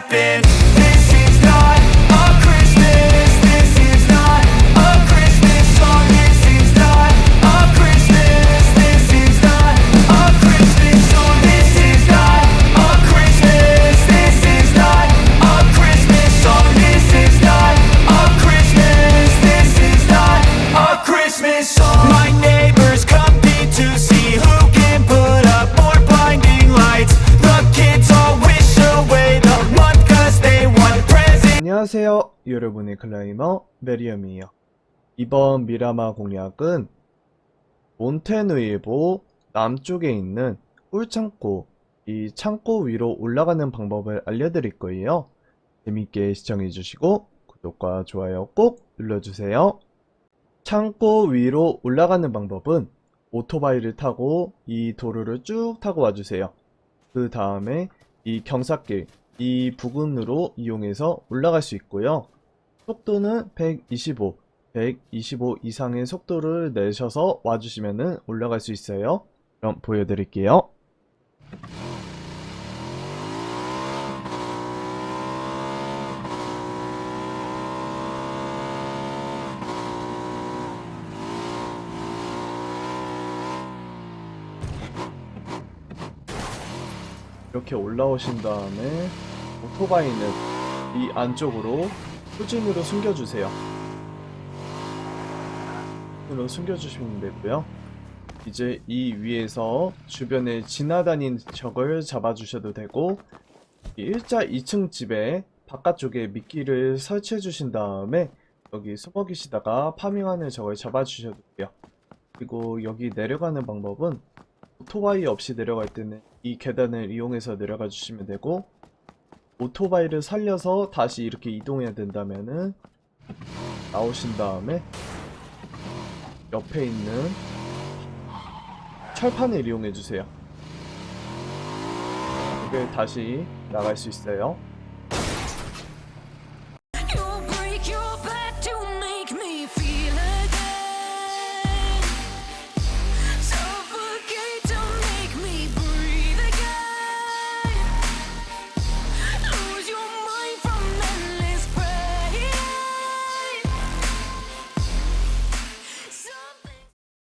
happen. 안녕하세요. 여러분의 클라이머 메리엄이에요. 이번 미라마 공략은 몬테누이보 남쪽에 있는 꿀창고, 이 창고 위로 올라가는 방법을 알려드릴 거예요. 재밌게 시청해주시고 구독과 좋아요 꼭 눌러주세요. 창고 위로 올라가는 방법은 오토바이를 타고 이 도로를 쭉 타고 와주세요. 그 다음에 이 경사길, 이 부근으로 이용해서 올라갈 수 있고요. 속도는 125, 125 이상의 속도를 내셔서 와주시면 올라갈 수 있어요. 그럼 보여드릴게요. 이렇게 올라오신 다음에 오토바이는 이 안쪽으로 후진으로 숨겨주세요. 으로 숨겨주시면 되고요. 이제 이 위에서 주변에 지나다닌 적을 잡아주셔도 되고 이 일자 2층 집에 바깥쪽에 미끼를 설치해 주신 다음에 여기 숨어 계시다가 파밍하는 적을 잡아주셔도 돼요. 그리고 여기 내려가는 방법은 오토바이 없이 내려갈 때는 이 계단을 이용해서 내려가 주시면 되고 오토바이를 살려서 다시 이렇게 이동해야 된다면은 나오신 다음에 옆에 있는 철판을 이용해 주세요. 이게 다시 나갈 수 있어요.